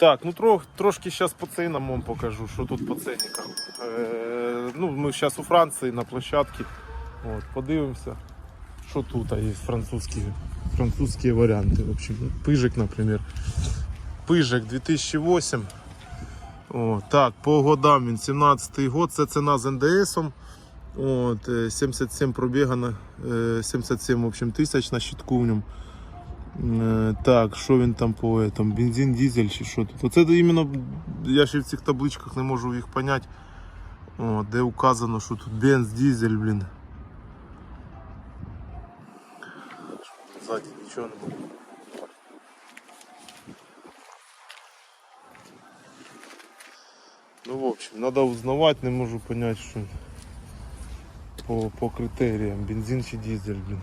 Так, ну трох, трошки зараз по цінам вам покажу, що тут по ценникам. Е, ну, ми зараз у Франції на площадці. От, подивимося, що тут є французькі, французькі варіанти. В общем, пижик, наприклад. Пижик 2008. О, так, по годам він 17-й год, це ціна з НДСом. От, е, 77 пробіга на е, 77 в общем, тисяч на щитку в ньому. Е, Так, що він там по этому? Бензин, дизель чи що тут? Оце іменно, я ще в цих табличках не можу їх поняти. О, де указано, що тут бенз, дизель, блін. Ззаді нічого не буде. Ну, в общем, надо узнавать, не можу понять, що по, по критеріям, бензин чи дизель, блін.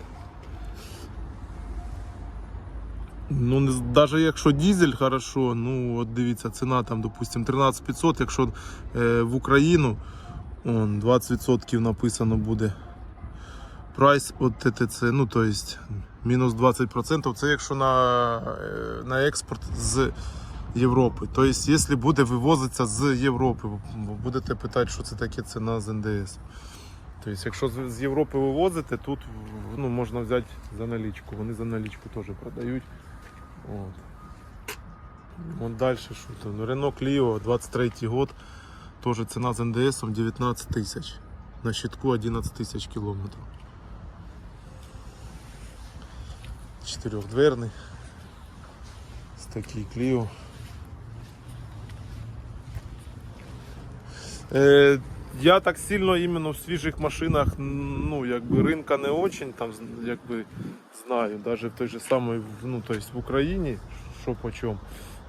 Ну, з- якщо дизель хорошо, ну от дивіться, ціна там, допустим, 13500, якщо е, в Україну он, 20% написано буде. Прайс от ТТЦ, ну то мінус 20%, це якщо на, е, на експорт з Європи. Тобто, якщо буде вивозитися з Європи, будете питати, що це таке ціна з НДС. Тобто, якщо з Європи вивозите, тут ну, можна взяти за налічку. Вони за налічку теж продають. От. От далі що там? Renault Clio, 23 год. Теж ціна з НДС 19 тисяч. На щитку 11 тисяч кілометрів. Чотирьохдверний. Ось такий Clio. Е, я так сильно іменно в свіжих машинах, ну, якби ринка не очень, там, якби знаю, навіть в той же самой, ну, то есть в Україні, що по чому.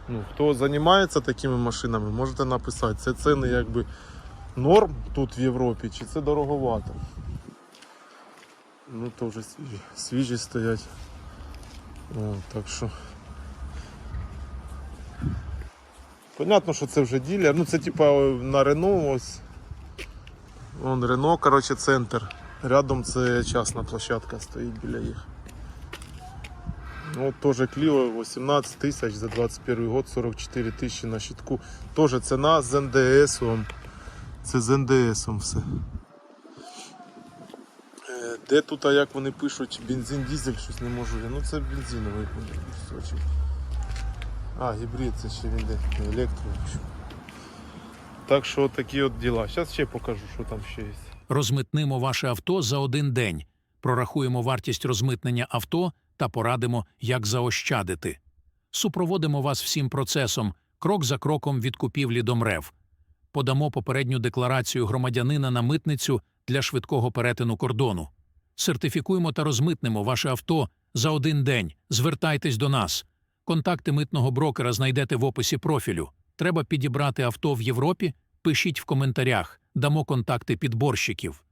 Ну, хто займається такими машинами, можете написати. Це ціни якби норм тут в Європі, чи це дороговато. Ну, то вже свіжі стоять. О, так що. Понятно, що це вже ділер. Ну це типа на Рено ось. Вон Рено, коротше, центр. Рядом це частна площадка стоїть біля їх. Ну, теж Clio 18 тисяч за 21 год, 44 тисячі на щитку. Теж ціна з НДСом. Це з НДСом все. Е, Де тут, а як вони пишуть, бензин, дизель, щось не можу. Ну це бензиновий. А, гібрид, це ще він де електро. Так що такі от діла. Зараз ще покажу, що там ще є. Розмитнимо ваше авто за один день, прорахуємо вартість розмитнення авто та порадимо, як заощадити. Супроводимо вас всім процесом, крок за кроком від купівлі до МРЕВ. Подамо попередню декларацію громадянина на митницю для швидкого перетину кордону. Сертифікуємо та розмитнемо ваше авто за один день. Звертайтесь до нас. Контакти митного брокера знайдете в описі профілю. Треба підібрати авто в Європі? Пишіть в коментарях, дамо контакти підборщиків.